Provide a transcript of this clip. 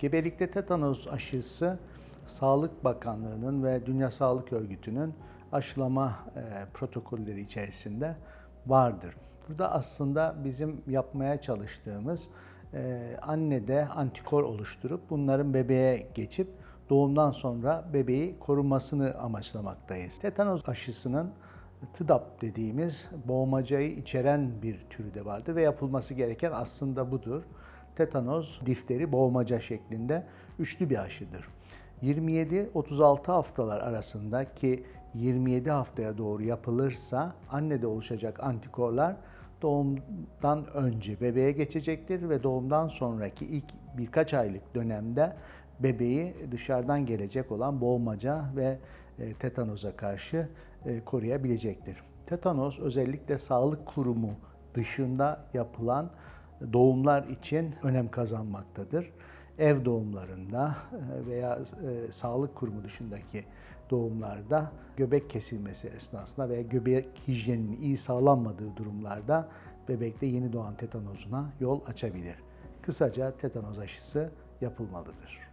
Gebelikte tetanos aşısı Sağlık Bakanlığı'nın ve Dünya Sağlık Örgütü'nün aşılama e, protokolleri içerisinde vardır. Burada aslında bizim yapmaya çalıştığımız e, annede antikor oluşturup bunların bebeğe geçip doğumdan sonra bebeği korumasını amaçlamaktayız. Tetanos aşısının TDAP dediğimiz boğmacayı içeren bir türü de vardır ve yapılması gereken aslında budur. Tetanos, difteri, boğmaca şeklinde üçlü bir aşıdır. 27-36 haftalar arasında ki 27 haftaya doğru yapılırsa annede oluşacak antikorlar doğumdan önce bebeğe geçecektir ve doğumdan sonraki ilk birkaç aylık dönemde bebeği dışarıdan gelecek olan boğmaca ve e, tetanoza karşı e, koruyabilecektir. Tetanos özellikle sağlık kurumu dışında yapılan doğumlar için önem kazanmaktadır. Ev doğumlarında e, veya e, sağlık kurumu dışındaki doğumlarda göbek kesilmesi esnasında veya göbek hijyeninin iyi sağlanmadığı durumlarda bebekte yeni doğan tetanozuna yol açabilir. Kısaca tetanoz aşısı yapılmalıdır.